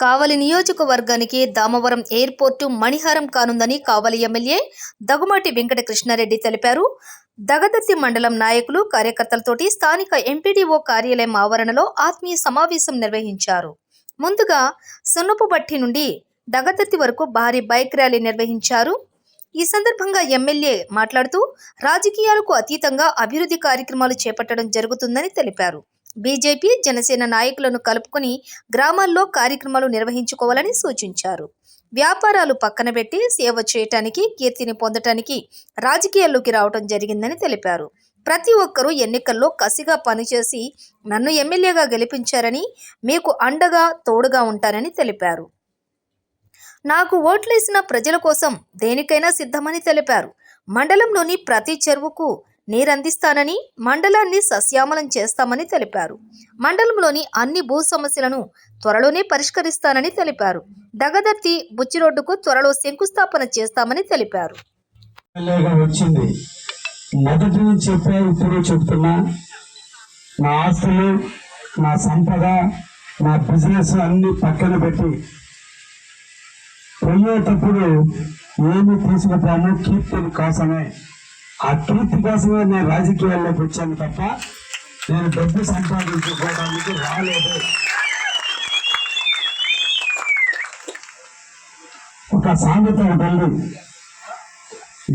కావలి నియోజకవర్గానికి దామవరం ఎయిర్పోర్టు మణిహారం కానుందని కావలి ఎమ్మెల్యే దగుమాటి వెంకటకృష్ణారెడ్డి తెలిపారు. దగదర్తి మండలం నాయకులు కార్యకర్తలతోటి స్థానిక ఎంపీడీఓ కార్యాలయం ఆవరణలో ఆత్మీయ సమావేశం నిర్వహించారు. ముందుగా సున్నపుబట్టి నుండి దగదర్తి వరకు భారీ బైక్ ర్యాలీ నిర్వహించారు. ఈ సందర్భంగా ఎమ్మెల్యే మాట్లాడుతూ రాజకీయాలకు అతీతంగా అభివృద్ధి కార్యక్రమాలు చేపట్టడం జరుగుతుందని తెలిపారు. బీజేపీ జనసేన నాయకులను కలుపుకొని గ్రామాల్లో కార్యక్రమాలు నిర్వహించుకోవాలని సూచించారు. వ్యాపారాలు పక్కన పెట్టి సేవ చేయటానికి కీర్తిని పొందటానికి రాజకీయాల్లోకి రావటం జరిగిందని తెలిపారు. ప్రతి ఒక్కరూ ఎన్నికల్లో కసిగా పనిచేసి నన్ను ఎమ్మెల్యేగా గెలిపించారని మీకు అండగా తోడుగా ఉంటానని తెలిపారు. నాకు ఓట్లేసిన ప్రజల కోసం దేనికైనా సిద్ధమని తెలిపారు. మండలంలోని ప్రతి చెరువుకు నీరందిస్తానని మండలాన్ని సస్యామలం చేస్తామని తెలిపారు. మండలంలోని అన్ని భూ సమస్యలను త్వరలోనే పరిష్కరిస్తానని తెలిపారు. దగదర్తి బుచ్చి రోడ్డుకు త్వరలో శంకుస్థాపన చేస్తామని తెలిపారు. వచ్చింది. మొదటి నుంచి చెప్పే ఇప్పుడు చెప్తున్నా నా ఆస్తులు నా సంపద నా బిజినెస్ అన్ని పక్కన పెట్టి పోయేటప్పుడు ఏమి తీసుకుపోయాను కీర్తిని కోసమే. ఆ కీర్తి కోసమే నేను రాజకీయాల్లోకి వచ్చాను తప్ప నేను డబ్బు సంపాదించుకోవడానికి రాలేదు. ఒక సామెత ఒకటి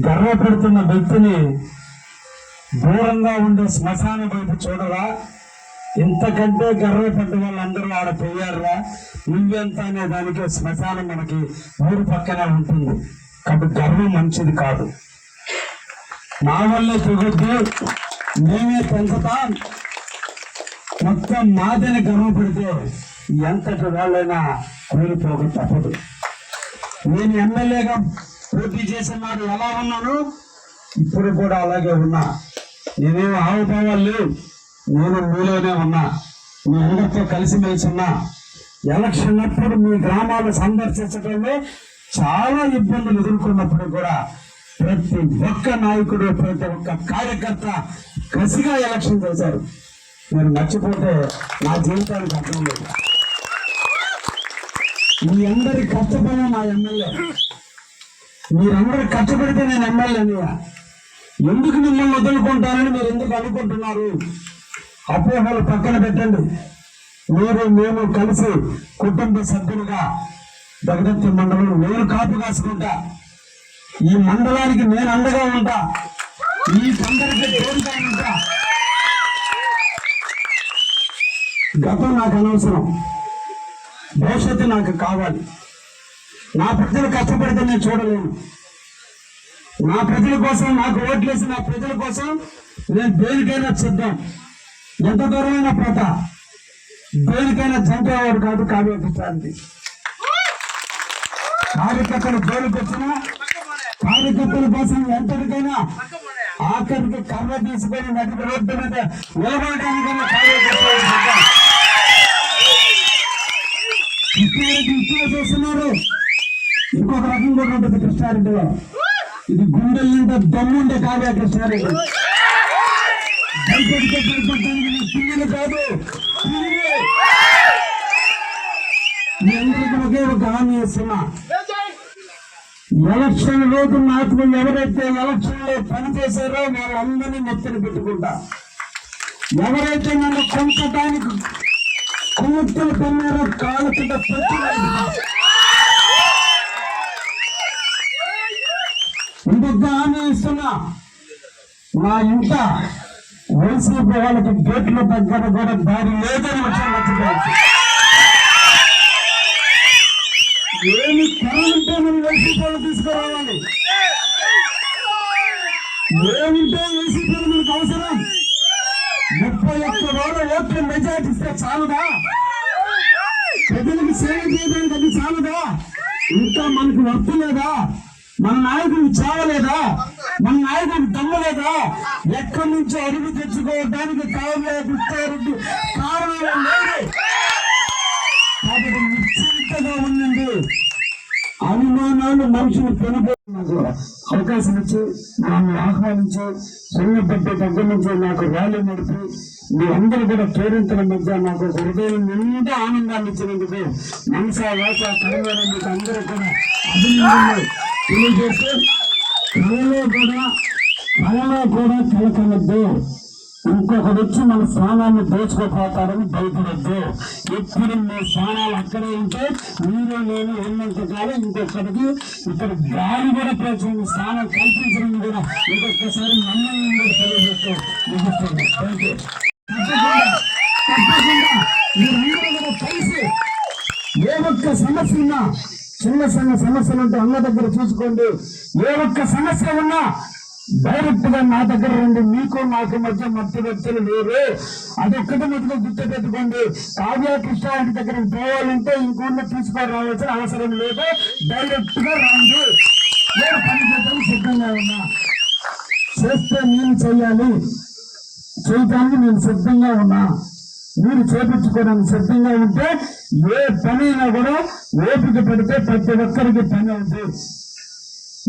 గర్వపడుతున్న వ్యక్తిని దూరంగా ఉండే శ్మశాన వైపు చూడరా. ఇంతకంటే గర్వపడ్డ వాళ్ళందరూ ఆడ పోయారా నువ్వెంత అనే దానికి శ్మశానం మనకి ఊరు పక్కనే ఉంటుంది. కాబట్టి గర్వం మంచిది కాదు. నా వల్లే తెగొద్దు మేమే పెంచుతాం మొత్తం మాదని గర్వపడితే ఎంతటి వాళ్ళైనా కూలిపోక తప్పదు. నేను ఎమ్మెల్యేగా పోటీ చేసిన నాడు ఎలా ఉన్నాను? ఇప్పుడు కూడా అలాగే ఉన్నా. నేనేం ఆవుభావాలు లేవు. నేను మీలోనే ఉన్నా మీ అందరితో కలిసిమెలిసి ఉన్నా ఎలక్షన్ అప్పుడు మీ గ్రామాలు సందర్శించడంలో చాలా ఇబ్బందులు ఎదుర్కొన్నప్పుడు కూడా ప్రతి ఒక్క నాయకుడు ప్రతి ఒక్క కార్యకర్త కసిగా ఎలక్షన్ చేశారు. నేను మర్చిపోతే నా జీవితానికి అర్థం లేదు. మీ అందరి కష్టపడిన నా ఎమ్మెల్యే. మీరందరూ కష్టపడితే నేను ఎమ్మెల్యేని ఎందుకు మిమ్మల్ని వదులుకుంటానని మీరు ఎందుకు అనుకుంటున్నారు? అపోహలు పక్కన పెట్టండి. మీరు మేము కలిసి కుటుంబ సభ్యులుగా జగదత్తి మండలం నేను కాపు కాసుకుంటా. ఈ మండలానికి నేను అండగా ఉంటా. ఈ కొందరికి తోడుగా ఉంటా. గతం నాకు అనవసరం. భవిష్యత్తు నాకు కావాలి. నా ప్రజలు కష్టపడితే నేను చూడలేను. నా ప్రజల కోసం నాకు ఓట్లేసి నా ప్రజల కోసం నేను దేనికైనా సిద్ధం ఎంత దూరమైన ప్రత దేనికైనా చంపేవాడు కాదు కావ్యకృష్ణానికి కార్యకర్తలు జోలికి వచ్చిన కార్యకర్తల కోసం ఎంతటికైనా ఆఖరికి కర్ర తీసుకొని నది రోడ్డు మీద నిలబడడానికైనా కార్యకర్తలు సిద్ధం చేస్తున్నారు. ఇంకొక రకం కూడా ఉంటుంది కృష్ణారెడ్డిలో. ఇది గుండెల నిండా దమ్ముండే కావ్య కృష్ణారెడ్డి. భయపడితే కాదు. పిల్లలే. మీ అందరికీ ఒకే ఒక హామీ ఇస్తున్నా ఎలక్షన్ రోజు నాకు ఎవరైతే ఎలక్షన్లో పనిచేశారో వాళ్ళందరినీ నెత్తిన పెట్టుకుంటా. ఎవరైతే నన్ను కొంచటానికి కూతురు తిన్నారో కాలు కింద ఇంకొక హామీ ఇస్తున్నా నా ఇంట వైసీపీ వాళ్ళకి గేట్లు దగ్గర కూడా దారి లేదని ఏమి కరెంటే మనం వైసీపీ వాళ్ళు తీసుకురావాలి. ఏమింటే వైసీపీ మనకు అవసరం? ముప్పై ఒక్క వేల ఓట్లు మెజార్టీ ఇస్తే చాలుదా? ప్రజలకు సేవ చేయడానికి అది చాలుదా? ఇంకా మనకు వర్తలేదా? మన నాయకుడు చావలేదా? మన నాయకుడు దమ్మలేదా? ఎక్కడి నుంచి అరుగు తెచ్చుకోవడానికి కావలే ఇస్తారెడ్డి కారణం లేదు. కాబట్టి నిశ్చింతగా ఉండండి. అనుమానాలు మనుషులు పెనుకున్నారు అవకాశం ఇచ్చి నన్ను ఆహ్వానించి చిన్నప్పటి దగ్గర నుంచి నాకు ర్యాలీ నడిపి మీ అందరూ కూడా ప్రేరించిన మధ్య నాకు హృదయం నిండా ఆనందాన్ని ఇచ్చినందుకు మనసా వాచ కరమైన మీకు అందరూ కూడా అభినందనలు. తెలియజేస్తూ కళలో కూడా కళలో కూడా కలకలద్దు ఇంకొకడు వచ్చి మన స్నానాన్ని దోచుకోపోతారని భయపడద్దు. ఎప్పుడు మీ స్నానాలు అక్కడే ఉంటే మీరు నేను ఉన్నంత కాలం ఇంకొకరికి ఇక్కడ గాలి కూడా ప్రచురణ స్నానం కల్పించడం కూడా ఇంకొకసారి మమ్మల్ని కూడా తెలియజేస్తూ థ్యాంక్ యూ తప్పకుండా మీరందరూ కూడా కలిసి ఏ ఒక్క సమస్య ఉన్నా చిన్న చిన్న సమస్యలు ఉంటే అన్న దగ్గర చూసుకోండి. ఏ ఒక్క సమస్య ఉన్నా డైరెక్ట్గా నా దగ్గర రండి. మీకు నాకు మధ్య మధ్యవర్తులు వ్యక్తులు లేరు అది ఒక్కటి మటుకు గుర్తు పెట్టుకోండి కావ్య కృష్ణారెడ్డి దగ్గరికి పోవాలంటే ఇంకొన్న తీసుకొని రావాల్సిన అవసరం లేదు. డైరెక్ట్గా రండి. నేను పని చేయడానికి సిద్ధంగా ఉన్నా. చేస్తే నేను చెయ్యాలి. చేయటానికి నేను సిద్ధంగా ఉన్నా. మీరు చేపించుకోవడానికి సిద్ధంగా ఉంటే ఏ పనైనా కూడా ఓపిక పెడితే ప్రతి ఒక్కరికి పని అవుతుంది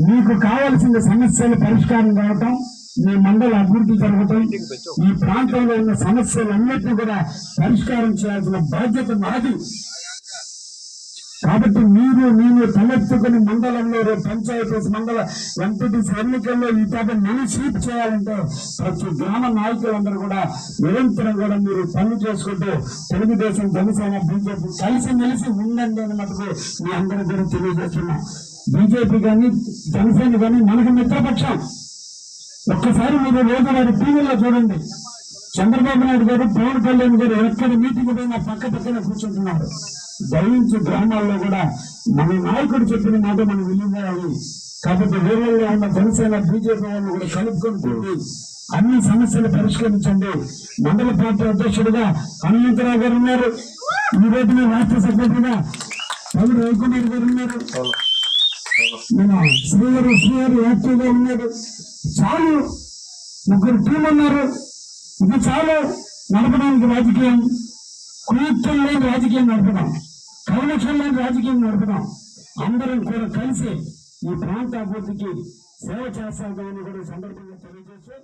మీకు కావాల్సిన సమస్యలు పరిష్కారం కావటం మీ మండల అభివృద్ధి జరగటం ఈ ప్రాంతంలో ఉన్న సమస్యలన్నిటిని కూడా పరిష్కారం చేయాల్సిన బాధ్యత నాది కాబట్టి మీరు నేను తలెత్తుకుని మండలంలో రేపు పంచాయతీ మండల ఎంపీటీసీ ఎన్నికల్లో ఈ పాప మనం స్వీప్ చేయాలంటే ప్రతి గ్రామ నాయకులందరూ కూడా నిరంతరం కూడా మీరు పనులు చేసుకుంటూ తెలుగుదేశం జనసేన బీజేపీ కలిసి మెలిసి ఉండండి అని మటుకు మీ అందరి దగ్గర తెలియజేస్తున్నా. బీజేపీ కానీ జనసేన కానీ మనకు మిత్రపక్షం. ఒక్కసారి మీరు రోజువారి టీవీలో చూడండి. చంద్రబాబు నాయుడు గారు పవన్ కళ్యాణ్ గారు ఎక్కడ మీటింగ్ పోయినా పక్క పక్కన కూర్చుంటున్నారు. దయించి గ్రామాల్లో కూడా మన నాయకుడు చెప్పిన మాట మనం వెళ్ళిపోయాలి కాబట్టి ఊళ్ళల్లో ఉన్న జనసేన బీజేపీ వాళ్ళు కూడా కలుపుకొని అన్ని సమస్యలు పరిష్కరించండి. మండల పార్టీ అధ్యక్షుడిగా హనుమంతరావు గారు ఉన్నారు. ఈ రోజున రాష్ట్ర సెక్రటరీగా పవన్ రవికుమార్ గారు ఉన్నారు. మన శ్రీగారు శ్రీగారు యాక్టివ్గా ఉన్నారు. చాలు. ముగ్గురు టీం ఉన్నారు. ఇది చాలు. నడపడానికి రాజకీయం. కుయుక్తం రాజకీయం నడుపుదాం కౌలక్ష్యం రాజకీయం నడుపుదాం. అందరం కూడా కలిసి ఈ ప్రాంత అభివృద్ధికి సేవ చేస్తామని కూడా సందర్భంగా తెలియజేస్తూ